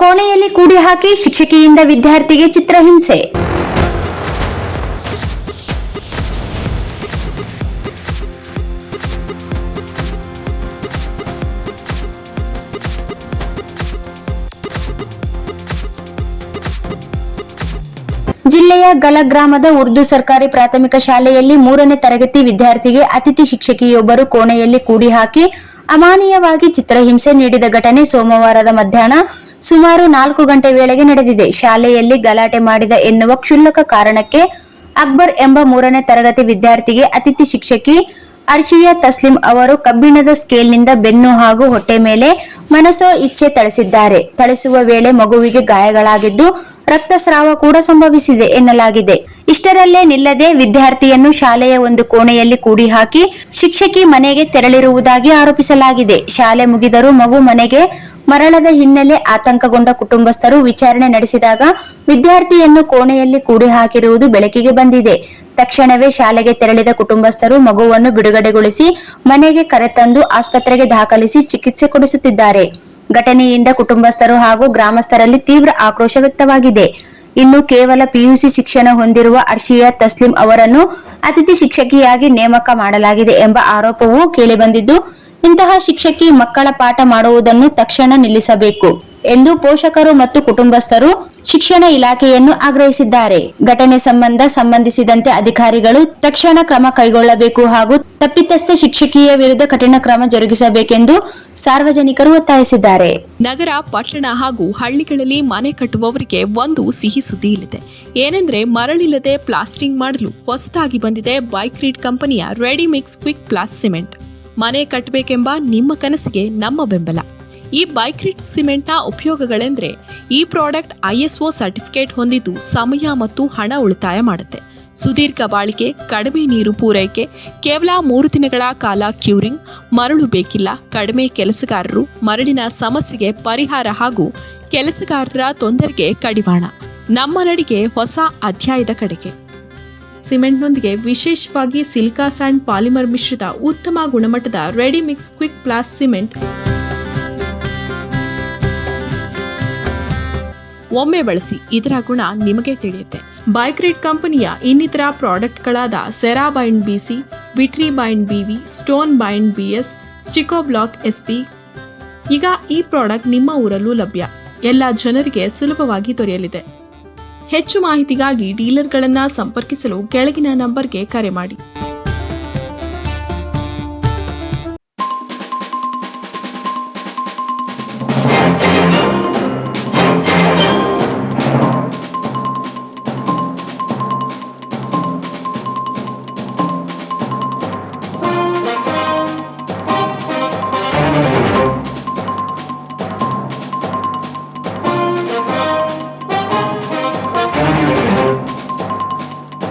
ಕೋಣೆಯಲ್ಲಿ ಕೂಡಿ ಹಾಕಿ ಶಿಕ್ಷಕಿಯಿಂದ ವಿದ್ಯಾರ್ಥಿಗೆ ಚಿತ್ರಹಿಂಸೆ. ಜಿಲ್ಲೆಯ ಗಲ ಗ್ರಾಮದ ಉರ್ದು ಸರ್ಕಾರಿ ಪ್ರಾಥಮಿಕ ಶಾಲೆಯಲ್ಲಿ ಮೂರನೇ ತರಗತಿ ವಿದ್ಯಾರ್ಥಿಗೆ ಅತಿಥಿ ಶಿಕ್ಷಕಿಯೊಬ್ಬರು ಕೋಣೆಯಲ್ಲಿ ಕೂಡಿ ಹಾಕಿ ಅಮಾನೀಯವಾಗಿ ಚಿತ್ರಹಿಂಸೆ ನೀಡಿದ ಘಟನೆ ಸೋಮವಾರದ ಮಧ್ಯಾಹ್ನ ಸುಮಾರು ನಾಲ್ಕು ಗಂಟೆ ವೇಳೆಗೆ ನಡೆದಿದೆ. ಶಾಲೆಯಲ್ಲಿ ಗಲಾಟೆ ಮಾಡಿದ ಎನ್ನುವ ಕ್ಷುಲ್ಲಕ ಕಾರಣಕ್ಕೆ ಅಕ್ಬರ್ ಎಂಬ ಮೂರನೇ ತರಗತಿ ವಿದ್ಯಾರ್ಥಿಗೆ ಅತಿಥಿ ಶಿಕ್ಷಕಿ ಅರ್ಷಿಯಾ ತಸ್ಲಿಂ ಅವರು ಕಬ್ಬಿಣದ ಸ್ಕೇಲ್ನಿಂದ ಬೆನ್ನು ಹಾಗೂ ಹೊಟ್ಟೆ ಮೇಲೆ ಮನಸೋ ಇಚ್ಛೆ ಥಳಿಸಿದ್ದಾರೆ. ಥಳಿಸುವ ವೇಳೆ ಮಗುವಿಗೆ ಗಾಯಗಳಾಗಿದ್ದು ರಕ್ತಸ್ರಾವ ಕೂಡ ಸಂಭವಿಸಿದೆ ಎನ್ನಲಾಗಿದೆ. ಇಷ್ಟರಲ್ಲೇ ನಿಲ್ಲದೆ ವಿದ್ಯಾರ್ಥಿಯನ್ನು ಶಾಲೆಯ ಒಂದು ಕೋಣೆಯಲ್ಲಿ ಕೂಡಿ ಹಾಕಿ ಶಿಕ್ಷಕಿ ಮನೆಗೆ ತೆರಳಿರುವುದಾಗಿ ಆರೋಪಿಸಲಾಗಿದೆ. ಶಾಲೆ ಮುಗಿದರೂ ಮಗು ಮನೆಗೆ ಮರಳದ ಹಿನ್ನೆಲೆ ಆತಂಕಗೊಂಡ ಕುಟುಂಬಸ್ಥರು ವಿಚಾರಣೆ ನಡೆಸಿದಾಗ ವಿದ್ಯಾರ್ಥಿಯನ್ನು ಕೋಣೆಯಲ್ಲಿ ಕೂಡಿ ಹಾಕಿರುವುದು ಬೆಳಕಿಗೆ ಬಂದಿದೆ. ತಕ್ಷಣವೇ ಶಾಲೆಗೆ ತೆರಳಿದ ಕುಟುಂಬಸ್ಥರು ಮಗುವನ್ನು ಬಿಡುಗಡೆಗೊಳಿಸಿ ಮನೆಗೆ ಕರೆತಂದು ಆಸ್ಪತ್ರೆಗೆ ದಾಖಲಿಸಿ ಚಿಕಿತ್ಸೆ ಕೊಡಿಸುತ್ತಿದ್ದಾರೆ. ಘಟನೆಯಿಂದ ಕುಟುಂಬಸ್ಥರು ಹಾಗೂ ಗ್ರಾಮಸ್ಥರಲ್ಲಿ ತೀವ್ರ ಆಕ್ರೋಶ ವ್ಯಕ್ತವಾಗಿದೆ. ಇನ್ನು ಕೇವಲ ಪಿಯುಸಿ ಶಿಕ್ಷಣ ಹೊಂದಿರುವ ಅರ್ಷಿಯಾ ತಸ್ಲಿಂ ಅವರನ್ನು ಅತಿಥಿ ಶಿಕ್ಷಕಿಯಾಗಿ ನೇಮಕ ಮಾಡಲಾಗಿದೆ ಎಂಬ ಆರೋಪವೂ ಕೇಳಿಬಂದಿದ್ದು ಇಂತಹ ಶಿಕ್ಷಕಿ ಮಕ್ಕಳ ಪಾಠ ಮಾಡುವುದನ್ನು ತಕ್ಷಣ ನಿಲ್ಲಿಸಬೇಕು ಎಂದು ಪೋಷಕರು ಮತ್ತು ಕುಟುಂಬಸ್ಥರು ಶಿಕ್ಷಣ ಇಲಾಖೆಯನ್ನು ಆಗ್ರಹಿಸಿದ್ದಾರೆ. ಘಟನೆ ಸಂಬಂಧ ಸಂಬಂಧಿಸಿದಂತೆ ಅಧಿಕಾರಿಗಳು ತಕ್ಷಣ ಕ್ರಮ ಕೈಗೊಳ್ಳಬೇಕು ಹಾಗೂ ತಪ್ಪಿತಸ್ಥ ಶಿಕ್ಷಕಿಯ ವಿರುದ್ಧ ಕಠಿಣ ಕ್ರಮ ಜರುಗಿಸಬೇಕೆಂದು ಸಾರ್ವಜನಿಕರು ಒತ್ತಾಯಿಸಿದ್ದಾರೆ. ನಗರ, ಪಟ್ಟಣ ಹಾಗೂ ಹಳ್ಳಿಗಳಲ್ಲಿ ಮನೆ ಕಟ್ಟುವವರಿಗೆ ಒಂದು ಸಿಹಿ ಸುದ್ದಿ ಇಲ್ಲಿದೆ. ಏನೆಂದ್ರೆ ಮರಳಿಲ್ಲದೆ ಪ್ಲಾಸ್ಟಿಂಗ್ ಮಾಡಲು ಹೊಸದಾಗಿ ಬಂದಿದೆ ಬೈಕ್ರೀಡ್ ಕಂಪನಿಯ ರೆಡಿಮಿಕ್ಸ್ ಕ್ವಿಕ್ ಪ್ಲಾಸ್ ಸಿಮೆಂಟ್. ಮನೆ ಕಟ್ಟಬೇಕೆಂಬ ನಿಮ್ಮ ಕನಸಿಗೆ ನಮ್ಮ ಬೆಂಬಲ. ಈ ಬೈಕ್ರಿಟ್ ಸಿಮೆಂಟ್ನ ಉಪಯೋಗಗಳೆಂದರೆ ಈ ಪ್ರಾಡಕ್ಟ್ ಐಎಸ್ಒ ಸರ್ಟಿಫಿಕೇಟ್ ಹೊಂದಿದ್ದು ಸಮಯ ಮತ್ತು ಹಣ ಉಳಿತಾಯ ಮಾಡುತ್ತೆ. ಸುದೀರ್ಘ ಬಾಳಿಕೆ, ಕಡಿಮೆ ನೀರು ಪೂರೈಕೆ, ಕೇವಲ ಮೂರು ದಿನಗಳ ಕಾಲ ಕ್ಯೂರಿಂಗ್, ಮರಳು ಬೇಕಿಲ್ಲ, ಕಡಿಮೆ ಕೆಲಸಗಾರರು, ಮರಳಿನ ಸಮಸ್ಯೆಗೆ ಪರಿಹಾರ ಹಾಗೂ ಕೆಲಸಗಾರರ ತೊಂದರೆಗೆ ಕಡಿವಾಣ. ನಮ್ಮ ನಡಿಗೆ ಹೊಸ ಅಧ್ಯಾಯದ ಕಡೆಗೆ. ಸಿಮೆಂಟ್ನೊಂದಿಗೆ ವಿಶೇಷವಾಗಿ ಸಿಲಿಕಾ ಸ್ಯಾಂಡ್ ಪಾಲಿಮರ್ ಮಿಶ್ರಿತ ಉತ್ತಮ ಗುಣಮಟ್ಟದ ready mix quick plas cement. ಒಮ್ಮೆ ಬಳಸಿ ಇದರ ಗುಣ ನಿಮಗೆ ತಿಳಿಯುತ್ತೆ. ಬೈಕ್ರೇಟ್ ಕಂಪನಿಯ ಇನ್ನಿತರ ಪ್ರಾಡಕ್ಟ್ಗಳಾದ cera bind B C vitri bind B V stone bind B S stico block S P ಈಗ ಈ ಪ್ರಾಡಕ್ಟ್ ನಿಮ್ಮ ಊರಲ್ಲೂ ಲಭ್ಯ. ಎಲ್ಲ ಜನರಿಗೆ ಸುಲಭವಾಗಿ ದೊರೆಯಲಿದೆ. ಹೆಚ್ಚು ಮಾಹಿತಿಗಾಗಿ ಡೀಲರ್ಗಳನ್ನು ಸಂಪರ್ಕಿಸಲು ಕೆಳಗಿನ ನಂಬರ್ಗೆ ಕರೆ ಮಾಡಿ.